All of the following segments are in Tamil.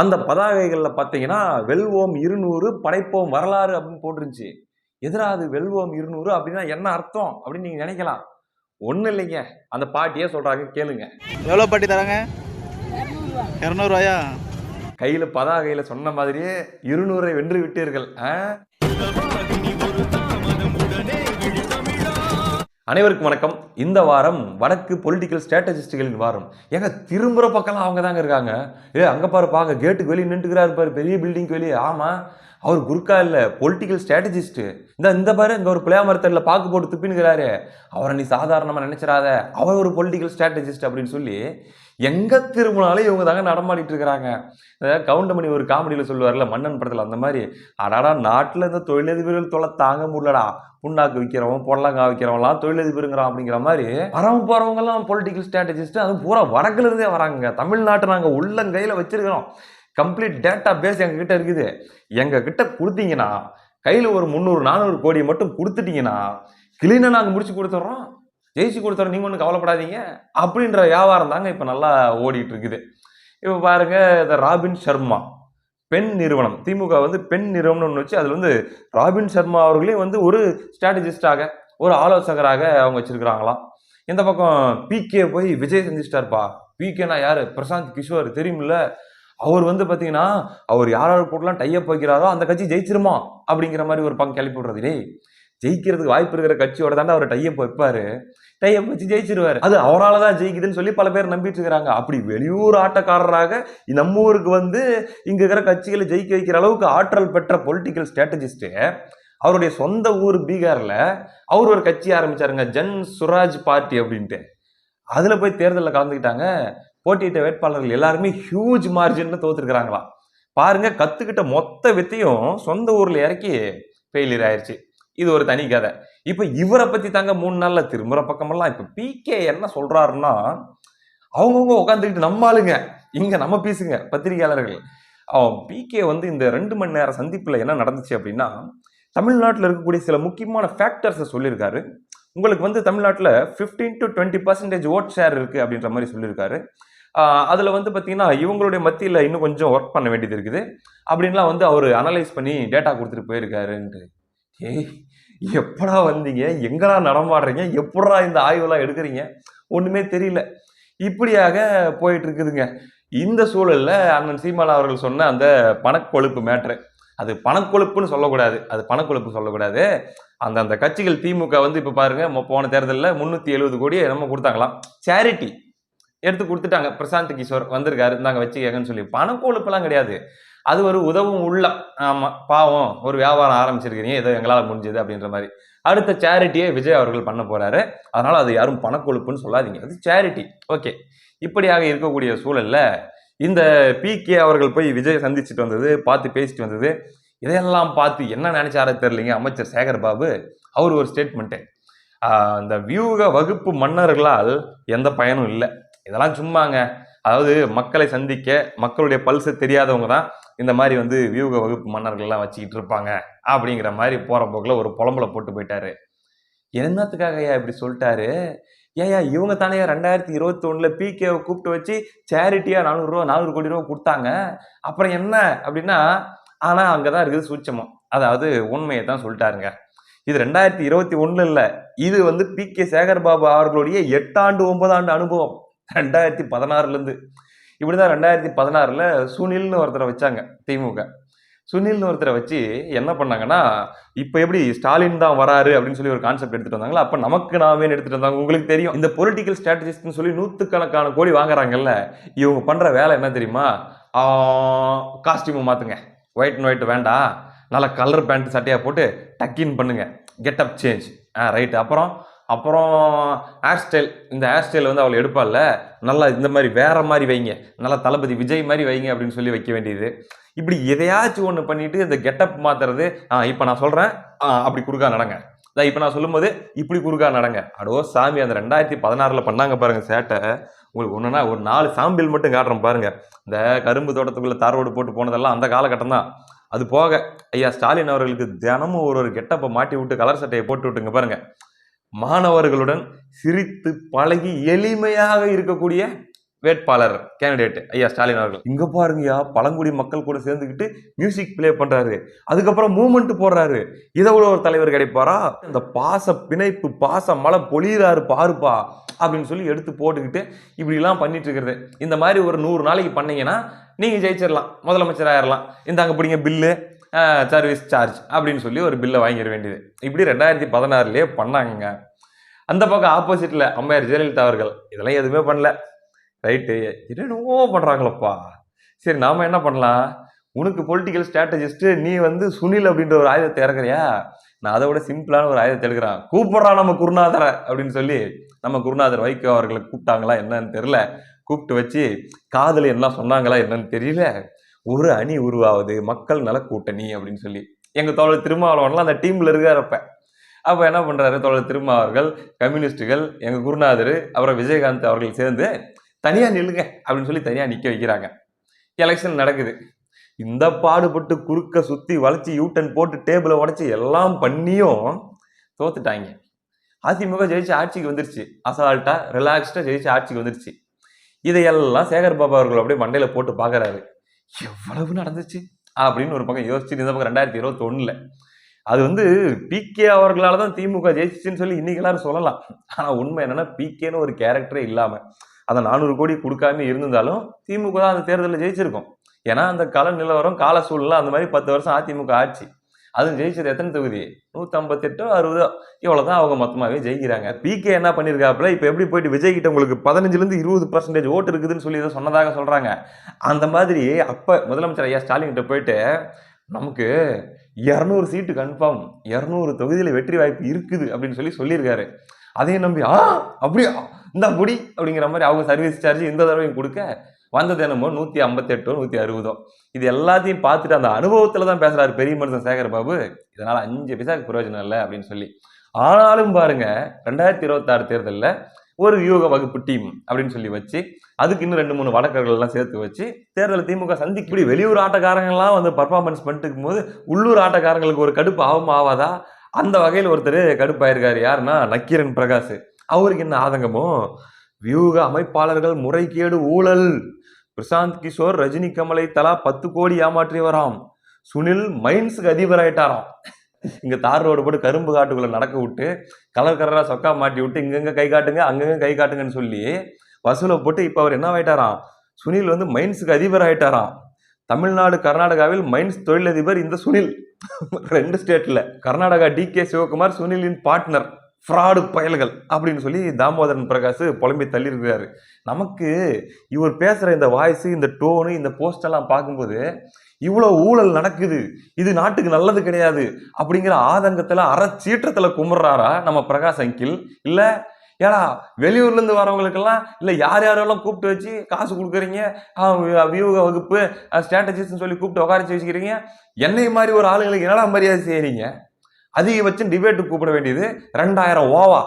அந்த பதாகைகளில் பார்த்தீங்கன்னா வெல்வோம் இருநூறு படைப்போம் வரலாறு அப்படின்னு போட்டிருந்துச்சு. எதிரா அது வெல்வோம் இருநூறு அப்படின்னா என்ன அர்த்தம் அப்படின்னு நீங்க நினைக்கலாம். ஒன்றும் இல்லைங்க. அந்த பாட்டியே சொல்றாங்க கேளுங்க. எவ்வளோ பாட்டி தராங்க? இரநூறுவாயா? கையில பதாகையில சொன்ன மாதிரியே இருநூறை வென்று விட்டீர்கள் ஆ? அனைவருக்கும் வணக்கம். இந்த வாரம் வடக்கு பொலிட்டிக்கல் ஸ்ட்ராட்டஜிஸ்டுகளின் வாரம். ஏங்க திரும்புகிற பக்கம்லாம் அவங்க தாங்க இருக்காங்க. ஏ அங்கே பாரு பாங்க கேட்டுக்கு வெளியே நின்றுக்கிறாரு பாரு பெரிய பில்டிங்க்கு வெளியே. ஆமாம் அவர் குருக்கா இல்லை பொலிட்டிக்கல் ஸ்ட்ராட்டஜிஸ்ட்டு இந்த இந்த பாரு இங்கே ஒரு பிள்ளையா மரத்தடில் பாக்கு போட்டு துப்பினுக்கிறாரு அவரை நீ சாதாரணமாக நினச்சிடாத அவர் ஒரு பொலிட்டிக்கல் ஸ்ட்ராட்டஜிஸ்ட் அப்படின்னு சொல்லி எங்கே திரும்பினாலும் இவங்க தாங்க நடமாடிட்டு இருக்கிறாங்க. கவுண்டமணி ஒரு காமெடியில் சொல்லுவார்ல மன்னன் படத்தில் அந்த மாதிரி அடாடா நாட்டில் இந்த தொழிலதிபர்கள் தொலை தாங்க முடியலடா. புண்ணாக்கு விற்கிறவன் பொடலங்காய் விற்கிறவன்லாம் தொழிலதிபருங்கிறான் அப்படிங்கிற மாதிரி வரவங்க போகிறவங்கலாம் பொலிட்டிக்கல் ஸ்ட்ராட்டஜிஸ்ட் அதுவும் பூரா வடக்குலேருந்தே வராங்க தமிழ்நாட்டை நாங்கள் உள்ளங்கையில் வச்சுருக்கிறோம். கம்ப்ளீட் டேட்டா பேஸ் எங்ககிட்ட இருக்குது. எங்ககிட்ட கொடுத்தீங்கன்னா கையில் ஒரு முந்நூறு நானூறு கோடியை மட்டும் கொடுத்துட்டிங்கன்னா கிளீனை நாங்கள் முடிச்சு கொடுத்துட்றோம் ஜெயிச்சு கொடுத்துறோம் நீங்கள் ஒன்றும் கவலைப்படாதீங்க. அப்படின்ற வியாபாரம் தாங்க இப்போ நல்லா ஓடிட்டு இருக்குது இப்போ பாருங்க இந்த ராபின் சர்மா பெண் நிறுவனம். திமுக வந்து பெண் நிறுவனம்னு ஒன்று வச்சு அதில் வந்து ராபின் சர்மா அவர்களே வந்து ஒரு ஸ்ட்ராட்டஜிஸ்டாக ஒரு ஆலோசகராக அவங்க வச்சுருக்கிறாங்களாம். இந்த பக்கம் பிகே போய் விஜய் சந்திச்சிட்டார்ப்பா. பிகேனா யார்? பிரசாந்த் கிஷோர். தெரியுமில்ல? அவர் வந்து பார்த்தீங்கன்னா அவர் யார் யார் கூட்டலாம் டையப் வைக்கிறாரோ அந்த கட்சி ஜெயிச்சிருமா? அப்படிங்கிற மாதிரி ஒரு பங்கு கிளப்பி விடுறது. டேய் ஜெயிக்கிறதுக்கு வாய்ப்பு இருக்கிற கட்சியோட தாண்டா அவர் டையப் வைப்பாரு. டையப் வச்சு ஜெயிச்சிருவாரு. அது அவரால் தான் ஜெயிக்குதுன்னு சொல்லி பல பேர் நம்பிட்டு இருக்கிறாங்க. அப்படி வெளியூர் ஆட்டக்காரராக நம்ம ஊருக்கு வந்து இங்க இருக்கிற கட்சிகளை ஜெயிக்க வைக்கிற அளவுக்கு ஆற்றல் பெற்ற பொலிட்டிக்கல் ஸ்ட்ராட்டஜிஸ்ட்டு அவருடைய சொந்த ஊர் பீகாரில் அவர் ஒரு கட்சி ஆரம்பிச்சாருங்க. ஜன் சுராஜ் பார்ட்டி அப்படின்ட்டு. அதில் போய் தேர்தலில் கலந்துக்கிட்டாங்க. போட்டியிட்ட வேட்பாளர்கள் எல்லாருமே ஹியூஜ் மார்ஜின்னு தோத்துருக்குறாங்களாம். பாருங்க கற்றுக்கிட்ட மொத்த வித்தையும் சொந்த ஊரில் இறக்கி ஃபெயிலியர் ஆயிடுச்சு இது ஒரு தனி கதை. இப்போ இவரை பற்றி தாங்க மூணு நாளில் திரும்புகிற பக்கமெல்லாம் இப்போ பிகே என்ன சொல்கிறாருன்னா அவங்கவுங்க உட்காந்துக்கிட்டு நம்ம ஆளுங்க நம்ம பேசுங்க பத்திரிகையாளர்கள். அவன் பிகே வந்து இந்த ரெண்டு மணி நேர சந்திப்பில் என்ன நடந்துச்சு அப்படின்னா தமிழ்நாட்டில் இருக்கக்கூடிய சில முக்கியமான ஃபேக்டர்ஸை சொல்லியிருக்காரு உங்களுக்கு வந்து தமிழ்நாட்டில் 15 to twenty percentage vote share இருக்குது அப்படின்ற மாதிரி சொல்லியிருக்காரு அதில் வந்து பார்த்தீங்கன்னா இவங்களுடைய மத்தியில் இன்னும் கொஞ்சம் ஒர்க் பண்ண வேண்டியது இருக்குது. அப்படின்லாம் வந்து அவர் அனலைஸ் பண்ணி டேட்டா கொடுத்துட்டு போயிருக்காருன்ட்டு. ஏய் எப்படா வந்தீங்க? எங்கடா நடமாடுறீங்க? எப்படா இந்த ஆய்வெல்லாம் எடுக்கிறீங்க? ஒன்றுமே தெரியல. இப்படியாக போயிட்டு இருக்குதுங்க இந்த சூழலில் அண்ணன் சீமாலா அவர்கள் சொன்ன அந்த பணக்கொழுப்பு மேட்ரு. அது பணக்கொழுப்புன்னு சொல்லக்கூடாது. அது பணக்கொழுப்பு சொல்லக்கூடாது. அந்த அந்த கட்சிகள் திமுக வந்து இப்போ பாருங்க போன தேர்தலில் முந்நூற்றி எழுபது கோடி நம்ம கொடுத்தாங்களாம். சேரிட்டி எடுத்து கொடுத்துட்டாங்க. பிரசாந்த் கிஷோர் வந்திருக்காரு. இருந்தாங்க வச்சுக்கங்கன்னு சொல்லி. பணக்கொழுப்பெல்லாம் கிடையாது. அது ஒரு உதவும் உள்ளம். ஆமாம் பாவம் ஒரு வியாபாரம் ஆரம்பிச்சிருக்கிறீங்க ஏதோ எங்களால் முடிஞ்சது அப்படின்ற மாதிரி. அடுத்த சேரிட்டியை விஜய் அவர்கள் பண்ண போகிறாரு அதனால் அது யாரும் பணக்கொழுப்புன்னு சொல்லாதீங்க. அது சேரிட்டி ஓகே இப்படியாக இருக்கக்கூடிய சூழல்ல இந்த பிகே அவர்கள் போய் விஜய் சந்திச்சுட்டு வந்தது பார்த்து பேசிட்டு வந்தது இதையெல்லாம் பார்த்து என்ன நினைச்சாரே தெரியலைங்க அமைச்சர் சேகர் பாபு. அவர் ஒரு ஸ்டேட்மெண்ட்டு இந்த வியூக வகுப்பு மன்னர்களால் எந்த பயனும் இல்லை. இதெல்லாம் சும்மாங்க. அதாவது மக்களை சந்திக்க மக்களுடைய பல்சு தெரியாதவங்க தான் இந்த மாதிரி வந்து வியூக வகுப்பு மன்னர்கள்லாம் வச்சுக்கிட்டு இருப்பாங்க அப்படிங்கிற மாதிரி போகிற போக்கில் ஒரு புலம்புல போட்டு போயிட்டாரு. என்னத்துக்காக ஐயா இப்படி சொல்லிட்டாரு? ஏயா இவங்க தானே ரெண்டாயிரத்தி இருபத்தி ஒன்றில் பிகேவை கூப்பிட்டு வச்சு சேரிட்டியாக நானூறுரூவா நானூறு கோடி ரூபா கொடுத்தாங்க. அப்புறம் என்ன அப்படின்னா ஆனால் அங்கே தான் இருக்குது சூட்சமம். அதாவது உண்மையை தான் சொல்லிட்டாருங்க. இது ரெண்டாயிரத்தி இருபத்தி ஒன்றில் இல்லை. இது வந்து பி கே சேகர் பாபு அவர்களுடைய எட்டாண்டு ஒன்பதாண்டு அனுபவம். ரெண்டாயிரத்தி பதினாறுலேருந்து. இப்படி இப்படிதான் ரெண்டாயிரத்தி பதினாறில் சுனில்னு ஒருத்தரை வச்சாங்க திமுக. சுனில்னு ஒருத்தரை வச்சு என்ன பண்ணாங்கன்னா இப்போ எப்படி ஸ்டாலின் தான் வராரு அப்படின்னு சொல்லி ஒரு கான்செப்ட் எடுத்துட்டு வந்தாங்களா அப்போ நமக்கு நாமே எடுத்துட்டு வந்தாங்க. உங்களுக்கு தெரியும் இந்த பொலிட்டிக்கல் ஸ்ட்ராட்டஜிஸ்ட்னு சொல்லி நூற்றுக்கணக்கான கோடி வாங்குறாங்கல்ல இவங்க பண்ணுற வேலை என்ன தெரியுமா? காஸ்டியூமை மாற்றுங்க ஒயிட் அண்ட் ஒயிட் வேண்டாம் நல்லா கலர் பேண்ட் சட்டையாக போட்டு டக்கின் பண்ணுங்க. கெட்டப் சேஞ்ச் ஆ ரைட் அப்புறம் அப்புறம் ஹேர் ஸ்டைல் இந்த ஹேர் ஸ்டைல் வந்து அவளை எடுப்பாள்ல. நல்லா இந்த மாதிரி வேற மாதிரி வைங்க. நல்லா தளபதி விஜய் மாதிரி வைங்க அப்படின்னு சொல்லி வைக்க வேண்டியது. இப்படி எதையாச்சும் ஒன்று பண்ணிட்டு இந்த கெட்டப் மாத்துறது ஆ இப்போ நான் சொல்கிறேன் அப்படி குறுக்கா நடங்க. இதான் இப்போ நான் சொல்லும்போது இப்படி குறுக்கா நடங்க. அடோ சாமி அந்த ரெண்டாயிரத்தி பதினாறில் பண்ணாங்க பாருங்க சேட்டை. உங்களுக்கு ஒன்றுனா ஒரு நாலு சாம்பிள் மட்டும் காட்டுறேன் பாருங்க. இந்த கரும்பு தோட்டத்துக்குள்ளே தாரோடு போட்டு போனதெல்லாம் அந்த காலகட்டம் தான். அது போக ஐயா ஸ்டாலின் அவர்களுக்கு தினமும் ஒரு ஒரு கெட்டப்பை மாட்டி விட்டு கலர் சட்டையை போட்டு விட்டுங்க பாருங்கள் மாணவர்களுடன் சிரித்து பழகி எளிமையாக இருக்கக்கூடிய வேட்பாளர் கேண்டிடேட் ஐயா ஸ்டாலின் அவர்கள். இங்க பாருங்கய்யா பழங்குடி மக்கள் கூட சேர்ந்துக்கிட்டு மியூசிக் ப்ளே பண்றாரு. அதுக்கப்புறம் மூமெண்ட் போடுறாரு. இதை விட ஒரு தலைவர் கிடைப்பாரா? இந்த பாச பிணைப்பு பாச மழை பொழியிறாரு பாருப்பா அப்படின்னு சொல்லி எடுத்து போட்டுக்கிட்டு இப்படிலாம் பண்ணிட்டு இருக்கிறது. இந்த மாதிரி ஒரு நூறு நாளைக்கு பண்ணீங்கன்னா நீங்க ஜெயிச்சிடலாம் முதலமைச்சர் ஆயிரலாம். இந்தாங்க பிடிங்க பில்லு சர்வீஸ் சார்ஜ் அப்படின்னு சொல்லி ஒரு பில்லை வாங்கிட வேண்டியது. இப்படி ரெண்டாயிரத்தி பதினாறுலேயே பண்ணாங்கங்க. அந்த பக்கம் ஆப்போசிட்டில் அம்மையார் ஜெயலலிதா அவர்கள் இதெல்லாம் எதுவுமே பண்ணல. ரைட்டு என்னென்னவோ பண்ணுறாங்களப்பா சரி நாம் என்ன பண்ணலாம்? உனக்கு பொலிட்டிக்கல் ஸ்ட்ராட்டஜிஸ்ட்டு நீ வந்து சுனில் அப்படின்ற ஒரு ஆயுதத்தை இறக்குறியா? நான் அதை விட சிம்பிளான ஒரு ஆயுதத்தை எடுக்கிறான். கூப்பிட்றான் நம்ம குருநாதரை அப்படின்னு சொல்லி நம்ம குருநாதர் வைகோ அவர்களை கூப்பிட்டாங்களா என்னன்னு தெரியல. கூப்பிட்டு வச்சு காதல் என்ன சொன்னாங்களா என்னன்னு தெரியல. ஒரு அணி உருவாவது மக்கள் நல கூட்டணி அப்படின்னு சொல்லி. எங்கள் தோழர் திருமாவளவன்லாம் அந்த டீமில் இருக்காரு அப்போ என்ன பண்ணுறாரு தோழர் திருமா அவர்கள் கம்யூனிஸ்டுகள் குருநாதர் அப்புறம் விஜயகாந்த் அவர்கள் சேர்ந்து தனியாக நில்லுங்க அப்படின்னு சொல்லி தனியாக நிற்க வைக்கிறாங்க. எலெக்ஷன் நடக்குது. இந்த பாடுபட்டு குறுக்க சுற்றி வளைச்சி யூட்டன் போட்டு டேபிளை உடச்சி எல்லாம் பண்ணியும் தோத்துட்டாங்க. அதிமுக ஜெயிச்சு ஆட்சிக்கு வந்துருச்சு. அசால்ட்டாக ரிலாக்ஸ்டாக ஜெயிச்சு ஆட்சிக்கு வந்துருச்சு. இதையெல்லாம் சேகர் பாபா அவர்கள் அப்படியே மண்டையில் போட்டு பார்க்கறாரு எவ்வளவு நடந்துச்சு? அப்படின்னு ஒரு பக்கம் யோசிச்சு இந்த பக்கம் ரெண்டாயிரத்தி இருபத்தி அது வந்து பிகே அவர்களால் தான் திமுக ஜெயிச்சுன்னு சொல்லி இன்னைக்கு எல்லாரும் சொல்லலாம். ஆனால் உண்மை என்னென்னா பிகேன்னு ஒரு கேரக்டரே இல்லாமல் அதை நானூறு கோடி கொடுக்காம இருந்திருந்தாலும் திமுக தான் அந்த தேர்தலில் ஜெயிச்சிருக்கோம். ஏன்னா அந்த கல நிலவரம் கால சூழ்நிலை அந்த மாதிரி பத்து வருஷம் அதிமுக ஆட்சி அதுவும் ஜெயிச்சது எத்தனை தொகுதி? நூற்றம்பத்தெட்டோ அறுபதோ? அறுபதோ இவ்வளவுதான் அவங்க மொத்தமாகவே ஜெயிக்கிறாங்க. பிகே என்ன பண்ணிருக்காப்புல? இப்போ எப்படி போயிட்டு விஜய் கிட்ட உங்களுக்கு பதினஞ்சுலேருந்து இருபது பர்சன்டேஜ் ஓட்டு இருக்குதுன்னு சொல்லி ஏதோ சொன்னதாக சொல்கிறாங்க அந்த மாதிரி அப்போ முதலமைச்சர் ஐயா ஸ்டாலின் கிட்ட போயிட்டு நமக்கு இரநூறு சீட்டு கன்ஃபார்ம் இரநூறு தொகுதியில் வெற்றி வாய்ப்பு இருக்குது அப்படின்னு சொல்லி சொல்லியிருக்காரு. அதையும் நம்பி ஆ அப்படியா? இந்த முடி அப்படிங்கிற மாதிரி அவங்க சர்வீஸ் சார்ஜ் இந்த தடவையும் கொடுக்க வந்தது என்னமோ நூற்றி ஐம்பத்தெட்டோ நூற்றி அறுபதோ. இது எல்லாத்தையும் பார்த்துட்டு அந்த அனுபவத்தில் தான் பேசுகிறாரு பெரிய மனுஷன் சேகர் பாபு. இதனால் அஞ்சு பைசாக்கு பிரயோஜனம் இல்லை அப்படின்னு சொல்லி. ஆனாலும் பாருங்க ரெண்டாயிரத்தி இருபத்தாறு தேர்தலில் ஒரு யூக வகுப்பு டீம் அப்படின்னு சொல்லி வச்சு அதுக்கு இன்னும் ரெண்டு மூணு வழக்கர்கள் எல்லாம் சேர்த்து வச்சு தேர்தல் திமுக சந்திக்கப்படி வெளியூர் ஆட்டக்காரங்கள்லாம் வந்து பர்ஃபார்மன்ஸ் பண்ணிட்டு இருக்கும்போது உள்ளூர் ஆட்டக்காரங்களுக்கு ஒரு கடுப்பு ஆகும் ஆவாதா அந்த வகையில் ஒருத்தர் கடுப்பாயிருக்காரு. யாருன்னா நக்கீரன் பிரகாஷ். அவருக்கு என்ன ஆதங்கமோ வியூக அமைப்பாளர்கள் முறைகேடு ஊழல். பிரசாந்த் கிஷோர் ரஜினி கமலை தலா பத்து கோடி ஏமாற்றியவராம். சுனில் மைன்ஸுக்கு அதிபராயிட்டாராம். இங்க தார் ரோடு போட்டு கரும்பு காட்டுக்குள்ள நடக்க விட்டு கலர் கலரா சொக்கா மாட்டி விட்டு இங்கங்க கை காட்டுங்க அங்கங்க கை காட்டுங்கன்னு சொல்லி வசூலை போட்டு இப்ப அவர் என்ன ஆயிட்டாராம்? சுனில் வந்து மைன்ஸுக்கு அதிபர் ஆயிட்டாராம் தமிழ்நாடு கர்நாடகாவில் மைன்ஸ் தொழிலதிபர் இந்த சுனில். ரெண்டு ஸ்டேட்ல. கர்நாடகா டி கே சிவகுமார் சுனிலின் பார்ட்னர். ஃப்ராடு பயல்கள் அப்படின்னு சொல்லி தாமோதரன் பிரகாஷ் புலம்பி தள்ளியிருக்கிறாரு. நமக்கு இவர் பேசுகிற இந்த வாய்ஸு இந்த டோனு இந்த போஸ்டெல்லாம் பார்க்கும்போது இவ்வளோ ஊழல் நடக்குது இது நாட்டுக்கு நல்லது கிடையாது அப்படிங்கிற ஆதங்கத்தில் அறச்சீற்றத்தில் கும்பிட்றாரா நம்ம பிரகாஷ் அங்கிள்? இல்லை ஏடா வெளியூர்லேருந்து வரவங்களுக்கெல்லாம் இல்லை யார் யாரெல்லாம் கூப்பிட்டு வச்சு காசு கொடுக்குறீங்க? வியூக வகுப்பு ஸ்ட்ராட்டஜிஸ்ன்னு சொல்லி கூப்பிட்டு உட்காரச்சு வச்சுக்கிறீங்க? என்னை மாதிரி ஒரு ஆளுங்களுக்கு என்னடா மரியாதை செய்கிறீங்க அதிகபட்சம் டிபேட்டு கூப்பிட வேண்டியது ரெண்டாயிரம் ஓவா.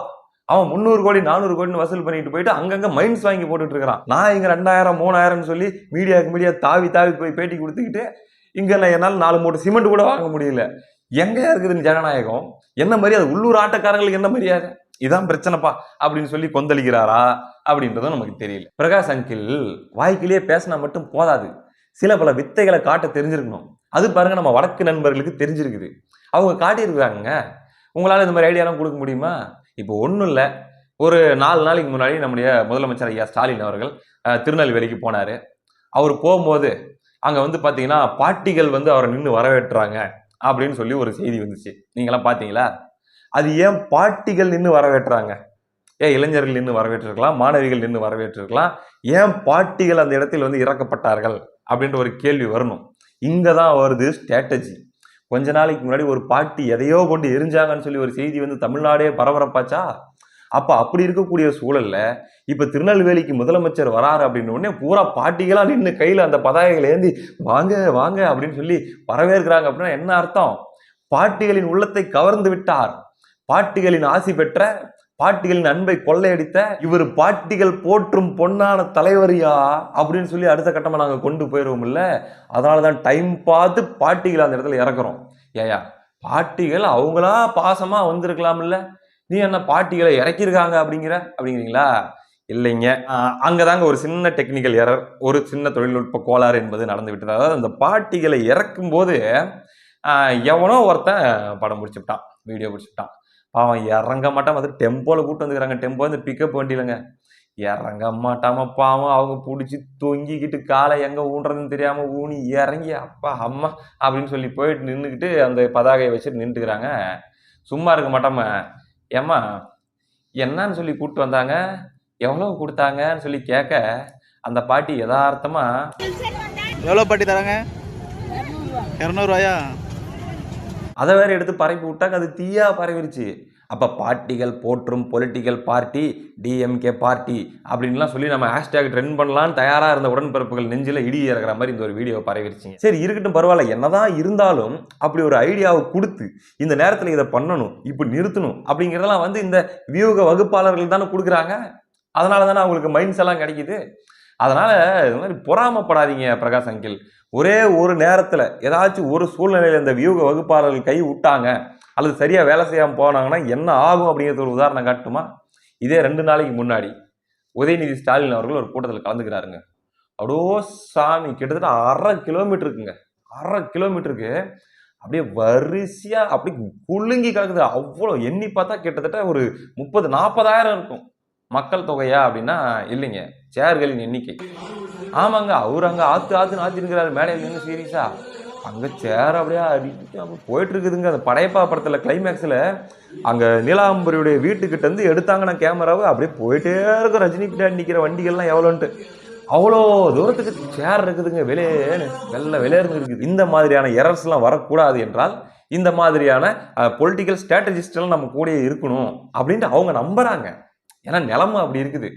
அவன் முந்நூறு கோடி நானூறு கோடின்னு வசூல் பண்ணிட்டு போயிட்டு அங்கங்க மைண்ட்ஸ் வாங்கி போட்டுட்டு இருக்கிறான் நான் இங்க ரெண்டாயிரம் மூணாயிரம்னு சொல்லி மீடியாவுக்கு மீடியா தாவி தாவி போய் பேட்டி கொடுத்துக்கிட்டு இங்க நான் என்னால் நாலு மூட்டை சிமெண்ட் கூட வாங்க முடியல. எங்கேயா இருக்குதுன்னு ஜனநாயகம்? என்ன மரியாதை உள்ளூர் ஆட்டக்காரங்களுக்கு என்ன மரியாதை? இதான் பிரச்சனைப்பா அப்படின்னு சொல்லி கொந்தளிக்கிறாரா அப்படின்றதும் நமக்கு தெரியல. பிரகாஷ் அங்கிள் வாய்க்கிலேயே பேசினா மட்டும் போதாது. சில பல வித்தைகளை காட்ட தெரிஞ்சிருக்கணும். அது பாருங்கள் நம்ம வடக்கு நண்பர்களுக்கு தெரிஞ்சிருக்குது. அவங்க காட்டியிருக்கிறாங்க உங்களால் இந்த மாதிரி ஐடியாலாம் கொடுக்க முடியுமா? இப்போ ஒன்றும் இல்லை. ஒரு நாலு நாளைக்கு முன்னாடி நம்முடைய முதலமைச்சர் ஐயா ஸ்டாலின் அவர்கள் திருநெல்வேலிக்கு போனார். அவர் போகும்போது அங்கே வந்து பார்த்தீங்கன்னா பாட்டிகள் வந்து அவரை நின்று வரவேற்றுறாங்க அப்படின்னு சொல்லி ஒரு செய்தி வந்துச்சு. நீங்களாம் பார்த்தீங்களா அது ஏன் பாட்டிகள் நின்று வரவேற்றுறாங்க ஏன் இளைஞர்கள் நின்று வரவேற்றிருக்கலாம் மாணவிகள் நின்று வரவேற்றிருக்கலாம். ஏன் பாட்டிகள் அந்த இடத்தில் வந்து இறக்கப்பட்டார்கள்? அப்படின்ற ஒரு கேள்வி வரணும். இங்கே தான் வருது ஸ்ட்ராட்டஜி கொஞ்ச நாளைக்கு முன்னாடி ஒரு பாட்டி எதையோ கொண்டு எரிஞ்சாங்கன்னு சொல்லி ஒரு செய்தி வந்து தமிழ்நாடே பரபரப்பாச்சா? அப்போ அப்படி இருக்கக்கூடிய சூழல்ல இப்போ திருநெல்வேலிக்கு முதலமைச்சர் வராரு அப்படின்னு உடனே பூரா பாட்டிகளாக நின்று கையில் அந்த பதாகைகளை ஏந்தி வாங்க வாங்க அப்படின்னு சொல்லி வரவேற்கிறாங்க அப்படின்னா என்ன அர்த்தம்? பாட்டிகளின் உள்ளத்தை கவர்ந்து விட்டார். பாட்டிகளின் ஆசி பெற்ற பாட்டிகளின் அன்பை கொள்ளையடித்த இவர் பாட்டிகள் போற்றும் பொன்னான தலைவரியா? அப்படின்னு சொல்லி அடுத்த கட்டமாக நாங்கள் கொண்டு போயிடுவோம் இல்லை அதனால தான் டைம் பார்த்து பாட்டிகள் அந்த இடத்துல இறக்குறோம். ஏயா பாட்டிகள் அவங்களா பாசமாக வந்திருக்கலாம் நீ என்ன பாட்டிகளை இறக்கியிருக்காங்க அப்படிங்கிற? அப்படிங்கிறீங்களா? இல்லைங்க. அங்கே தாங்க ஒரு சின்ன டெக்னிக்கல் எரர் ஒரு சின்ன தொழில்நுட்ப கோளாறு என்பது நடந்து விட்டது அதாவது அந்த பாட்டிகளை இறக்கும் போது எவனோ ஒருத்தன் படம் பிடிச்சிட்டான் வீடியோ பிடிச்சிட்டான் பாவம் இறங்க மாட்டாம அது டெம்போல கூட்டு வந்துக்கிறாங்க. டெம்போ இந்த பிக்கப் வண்டியிலங்க இறங்க மாட்டாம பாவம் அவங்க பிடிச்சி தொங்கிக்கிட்டு காலை எங்க ஊன்றதுன்னு தெரியாம ஊனி இறங்கி அப்பா அம்மா அப்படின்னு சொல்லி போயிட்டு நின்றுக்கிட்டு அந்த பதாகையை வச்சுட்டு நின்றுக்கிறாங்க. சும்மா இருக்க மாட்டாம. ஏம்மா என்னன்னு சொல்லி கூப்பிட்டு வந்தாங்க. எவ்வளவு கொடுத்தாங்கன்னு சொல்லி கேட்க அந்த பாட்டி யதார்த்தமா எவ்வளோ பாட்டி தராங்க? இரநூறுவாயா? அதை வேறு எடுத்து பரப்பி விட்டாங்க அது தீயாக பரவிருச்சு. அப்போ பார்ட்டிகள் போற்றும் பொலிட்டிக்கல் பார்ட்டி டிஎம்கே பார்ட்டி அப்படின்லாம் சொல்லி நம்ம ஹேஷ்டேக் ட்ரெண்ட் பண்ணலாம்னு தயாராக இருந்த உடன்பிறப்புகள் நெஞ்சில் இடி இறக்குற மாதிரி இந்த ஒரு வீடியோ பரவிருச்சுங்க சரி இருக்கட்டும் பரவாயில்ல. என்னதான் இருந்தாலும் அப்படி ஒரு ஐடியாவை கொடுத்து இந்த நேரத்தில் இதை பண்ணணும் இப்படி நிறுத்தணும் அப்படிங்கிறதெல்லாம் வந்து இந்த வியூக வகுப்பாளர்கள் தானே கொடுக்குறாங்க. அதனால தானே அவங்களுக்கு மைண்ட்ஸ் எல்லாம் கிடைக்குது. அதனால் இது மாதிரி பொறாமப்படாதீங்க பிரகாஷ் அங்கிள். ஒரே ஒரு நேரத்தில் ஏதாச்சும் ஒரு சூழ்நிலையில் இந்த வியூக வகுப்பாளர்கள் கை விட்டாங்க அல்லது சரியாக வேலை செய்யாமல் போனாங்கன்னா என்ன ஆகும் அப்படிங்கிறது ஒரு உதாரணம் காட்டுமா? இதே ரெண்டு நாளைக்கு முன்னாடி உதயநிதி ஸ்டாலின் அவர்கள் ஒரு கூட்டத்தில் கலந்துக்கிறாருங்க. அடோ சாமி கிட்டத்தட்ட அரை கிலோமீட்டருக்குங்க. அரை கிலோமீட்டருக்கு. அப்படியே வரிசையாக அப்படி குலுங்கி கிடக்குது அவ்வளோ எண்ணி பார்த்தா கிட்டத்தட்ட ஒரு முப்பது நாற்பதாயிரம் இருக்கும். மக்கள் தொகையா அப்படின்னா இல்லைங்க. சேர்களின் எண்ணிக்கை. ஆமாங்க அவர் அங்கே ஆத்து ஆத்துன்னு ஆத்திருக்கிறாரு மேடையில் நின்று சீரியஸா. அங்கே சேர் அப்படியே அடிக்கிட்டு அப்ப போயிட்டு இருக்குதுங்க அந்த படையப்பா படத்தில் கிளைமேக்ஸில் அங்கே நீலாம்பரியுடைய வீட்டுக்கிட்ட இருந்து எடுத்தாங்கன்னா கேமராவை. அப்படியே போயிட்டே இருக்கும் ரஜினி பின்னாடி நிற்கிற வண்டிகள்லாம் எவ்வளோன்ட்டு. அவ்வளோ தூரத்துக்கு சேர் இருக்குதுங்க வெளியேன்னு வெள்ளை வெளியேறு இருக்குது இந்த மாதிரியான எரர்ஸ்லாம் வரக்கூடாது என்றால் இந்த மாதிரியான பொலிட்டிக்கல் ஸ்ட்ராட்டஜிஸ்டெல்லாம் நம்ம கூடயே இருக்கணும் அப்படின்ட்டு அவங்க நம்புகிறாங்க ஏன்னா நிலமை அப்படி இருக்குது.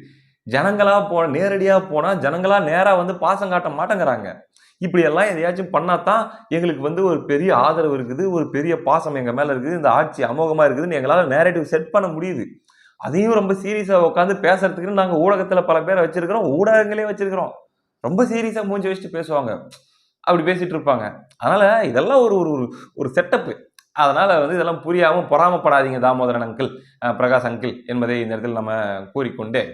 ஜனங்களாக போ நேரடியாக போனால் ஜனங்களாக நேராக வந்து பாசம் காட்ட மாட்டேங்கிறாங்க. இப்படியெல்லாம் எதையாச்சும் பண்ணால் தான் எங்களுக்கு வந்து ஒரு பெரிய ஆதரவு இருக்குது ஒரு பெரிய பாசம் எங்கள் மேலே இருக்குது இந்த ஆட்சி அமோகமாக இருக்குதுன்னு எங்களால் நேரடிவ் செட் பண்ண முடியுது. அதையும் ரொம்ப சீரியஸாக உட்காந்து பேசுறதுக்குன்னு நாங்கள் ஊடகத்தில் பல பேரை வச்சுருக்கிறோம் ஊடகங்களே வச்சுருக்கிறோம். ரொம்ப சீரியஸாக மூஞ்சி வச்சுட்டு பேசுவாங்க. அப்படி பேசிகிட்டு இருப்பாங்க. அதனால் இதெல்லாம் ஒரு ஒரு ஒரு- ஒரு செட்டப்பு அதனால் வந்து இதெல்லாம் புரியாமல் பொறாமப்படாதீங்க தாமோதரன் அங்கிள் பிரகாஷ் அங்கிள் என்பதை இந்த இடத்தில் நம்ம கூறிக்கொண்டு